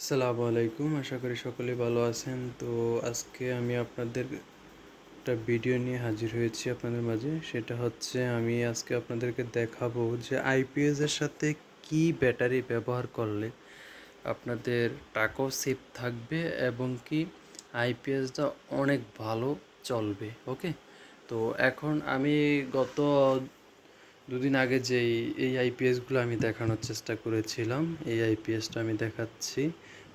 আসসালামু আলাইকুম, আশা করি সকলে ভালো আছেন। তো আজকে আমি আপনাদের একটা ভিডিও নিয়ে হাজির হয়েছি আপনাদের মাঝে। সেটা হচ্ছে আমি আজকে আপনাদেরকে দেখাবো যে আইপিএস এর সাথে কি ব্যাটারি ব্যবহার করলে আপনাদের টাকাও সেভ থাকবে এবং কি আইপিএসটা অনেক ভালো চলবে ওকে তো এখন আমি গত দুদিন আগে যেই এই আইপিএসগুলো আমি দেখানোর চেষ্টা করেছিলাম এই আইপিএসটা আমি দেখাচ্ছি।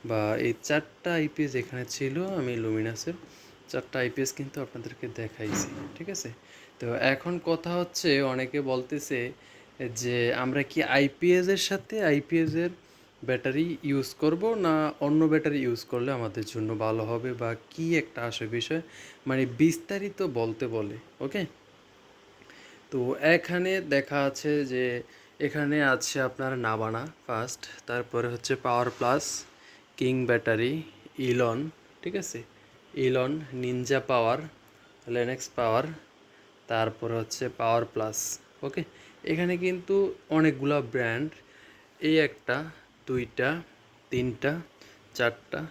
বা এই চারটা আইপিএস এখানে ছিল, আমি লুমিনাসের চারটা আইপিএস কিন্তু আপনাদেরকে দেখাইছি, ঠিক আছে? তো এখন কথা হচ্ছে, অনেকে বলতেছে যে আমরা কি আইপিএস এর সাথে আইপিএস এর ব্যাটারি ইউজ করব, না অন্য ব্যাটারি ইউজ করলে আমাদের জন্য ভালো হবে? বা কি একটা আসে বিষয়? মানে বিস্তারিত বলতে বলে ওকে তো এখানে দেখা আছে যে এখানে আছে আপনার নাবানা ফার্স্ট তারপরে হচ্ছে power plus king battery Elon ঠিক আছে? ইলন নিনজা পাওয়ার লেনেক্স পাওয়ার তারপরে হচ্ছে পাওয়ার প্লাস ওকে এখানে কিন্তু অনেকগুলা ব্র্যান্ড এই একটা, দুইটা, তিনটা, চারটা,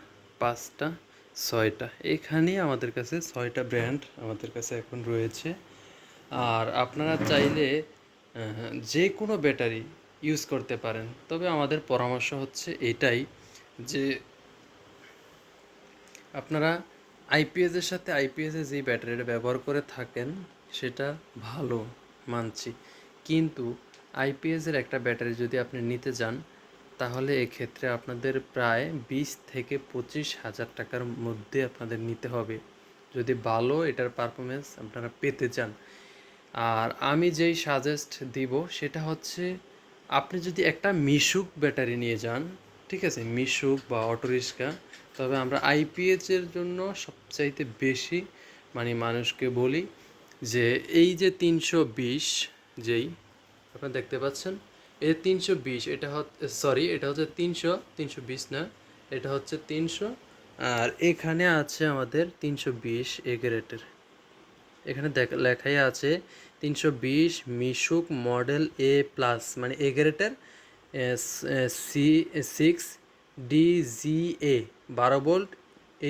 পাঁচটা, ছয়টা, এখানেই আমাদের কাছে ছয়টা ব্র্যান্ড আমাদের কাছে এখন রয়েছে। আর আপনারা চাইলে যে কোনো ব্যাটারি ইউজ করতে পারেন। তবে আমাদের পরামর্শ হচ্ছে এটাই যে, আপনারা আইপিএস এর সাথে আইপিএস যে ব্যাটারিটা ব্যবহার করে থাকেন, সেটা ভালো মানছি। কিন্তু আইপিএস এর একটা ব্যাটারি যদি আপনি নিতে যান, তাহলে এক্ষেত্রে আপনাদের প্রায় বিশ থেকে পঁচিশ হাজার টাকার মধ্যে আপনাদের নিতে হবে। যদি ভালো এটার পারফরমেন্স আপনারা পেতে চান আর আমি যেই সাজেস্ট দিব সেটা হচ্ছে আপনি যদি একটা মিশুক ব্যাটারি নিয়ে যান, ঠিক আছে? মিশুক বা অটো রিক্সা, তবে আমরা আইপিএচ এর জন্য সবচাইতে বেশি মানে মানুষকে বলি যে এই যে তিনশো বিশ যেই, আপনারা দেখতে পাচ্ছেন? এই তিনশো বিশ, এটা হচ্ছে সরি এটা হচ্ছে তিনশো তিনশো বিশ না, এটা হচ্ছে তিনশো, আর এখানে আছে আমাদের তিনশো বিশ এ গ্রেটের এখানে লেখাই আছে তিনশো বিশ মিশুক মডেল এ প্লাস মানে এ গ্রেটের সি সিক্স ডিজিএ বারো ভোল্ট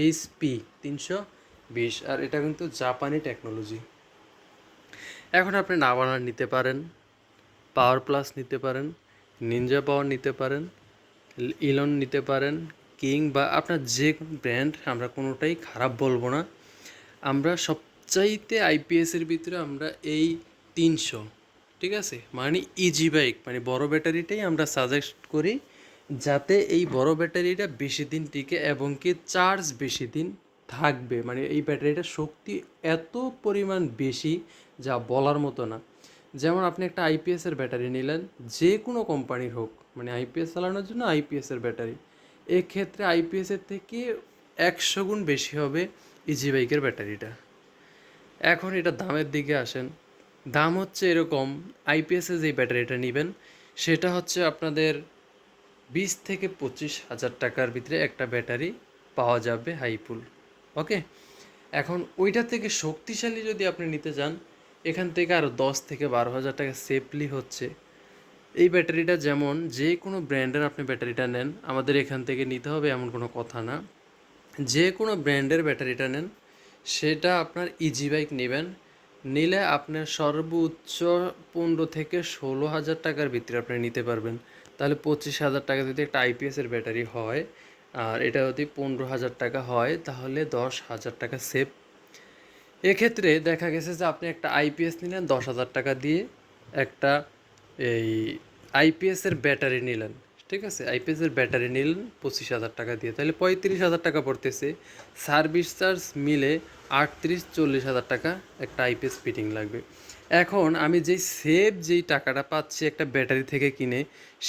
এইচপি তিনশো বিশ। আর এটা কিন্তু জাপানি টেকনোলজি এখন আপনি নাভানা নিতে পারেন পাওয়ার প্লাস নিতে পারেন নিনজা পাওয়ার নিতে পারেন ইলন নিতে পারেন কিং বা আপনার যে ব্র্যান্ড আমরা কোনোটাই খারাপ বলব না। আমরা সবচাইতে আইপিএসের ভিতরে আমরা এই তিনশো, ঠিক আছে? মানে ইজি বাইক মানে বড় ব্যাটারিটাই আমরা সাজেস্ট করি যাতে এই বড় ব্যাটারিটা বেশি দিন টিকে এবং কি চার্জ বেশি দিন থাকবে। মানে এই ব্যাটারিটার শক্তি এত পরিমাণ বেশি যা বলার মতো না। যেমন আপনি একটা আইপিএসের ব্যাটারি নিলেন যে কোনো কোম্পানির হোক মানে আইপিএস চালানোর জন্য আইপিএসের ব্যাটারি। এক্ষেত্রে আইপিএসের থেকে একশো গুণ বেশি হবে ইজি বাইকের ব্যাটারিটা। এখন এটা দামের দিকে আসেন। দাম হচ্ছে এরকম আইপিএসে যে ব্যাটারিটা নেবেন, সেটা হচ্ছে আপনাদের বিশ থেকে পঁচিশ হাজার টাকার ভিতরে একটা ব্যাটারি পাওয়া যাবে হাইপুল ওকে? এখন ওইটা থেকে শক্তিশালী যদি আপনি নিতে যান এখান থেকে আরও দশ থেকে বারো হাজার টাকা সেফলি হচ্ছে। এই ব্যাটারিটা যেমন যে কোনো ব্র্যান্ডের আপনি ব্যাটারিটা নেন, আমাদের এখান থেকে নিতে হবে এমন কোনো কথা না। যে কোনো ব্র্যান্ডের ব্যাটারিটা নেন সেটা আপনার ইজি বাইক নেবেন। নিলে আপনার সর্বোচ্চ পনেরো থেকে ষোলো হাজার টাকার ভিতরে আপনি নিতে পারবেন। তাহলে পঁচিশ হাজার টাকা যদি একটা আইপিএসের ব্যাটারি হয়, আর এটা যদি পনেরো হাজার টাকা হয়, তাহলে দশ হাজার টাকা সেভ এক্ষেত্রে দেখা গেছে যে আপনি একটা আইপিএস নিলেন, দশ হাজার টাকা দিয়ে একটা এই আইপিএসের ব্যাটারি নিলেন। ঠিক আছে? আইপিএসের ব্যাটারি নিলেন পঁচিশ হাজার টাকা দিয়ে। তাহলে পঁয়ত্রিশ হাজার টাকা পড়তেছে। সার্ভিস চার্জ মিলে আটত্রিশ চল্লিশ হাজার টাকা একটা আইপিএস ফিটিং লাগবে। এখন আমি যেই সেভ যেই টাকাটা পাচ্ছি একটা ব্যাটারি থেকে কিনে,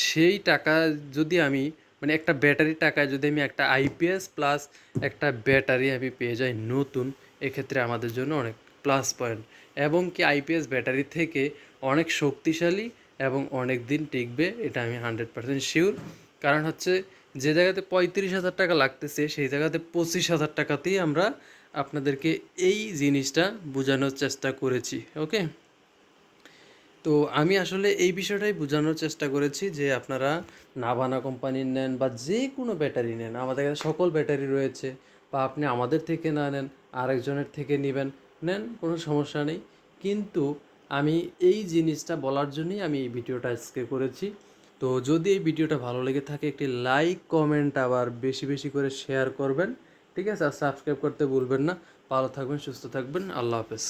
সেই টাকা যদি আমি মানে একটা ব্যাটারি টাকায় যদি আমি একটা আইপিএস প্লাস একটা ব্যাটারি আমি পেয়ে যাই নতুন, এক্ষেত্রে আমাদের জন্য অনেক প্লাস পয়েন্ট এবং কি আইপিএস ব্যাটারি থেকে অনেক শক্তিশালী এবং অনেক দিন টিকবে, এটা আমি হান্ড্রেড পার্সেন্ট শিওর। কারণ হচ্ছে, যে জায়গাতে পঁয়ত্রিশ হাজার টাকা লাগতেছে, সেই জায়গাতে পঁচিশ হাজার টাকাতেই আমরা আপনাদেরকে এই জিনিসটা বোঝানোর চেষ্টা করেছি, ওকে? তো আমি আসলে এই বিষয়টাই বোঝানোর চেষ্টা করেছি যে আপনারা নাভানা কোম্পানির নেন বা যে কোনো ব্যাটারি নেন, আমাদের কাছে সকল ব্যাটারি রয়েছে, বা আপনি আমাদের থেকে না নেন, আরেকজনের থেকে নেবেন, নেন, কোনো সমস্যা নেই। কিন্তু আমি এই জিনিসটা বলার জন্যই আমি এই ভিডিওটা আজকে করেছি। তো যদি এই ভিডিওটা ভালো লেগে থাকে, একটি লাইক, কমেন্ট আবার বেশি বেশি করে শেয়ার করবেন। ঠিক আছে, আর সাবস্ক্রাইব করতে ভুলবেন না। ভালো থাকবেন, সুস্থ থাকবেন। আল্লাহ হাফেজ।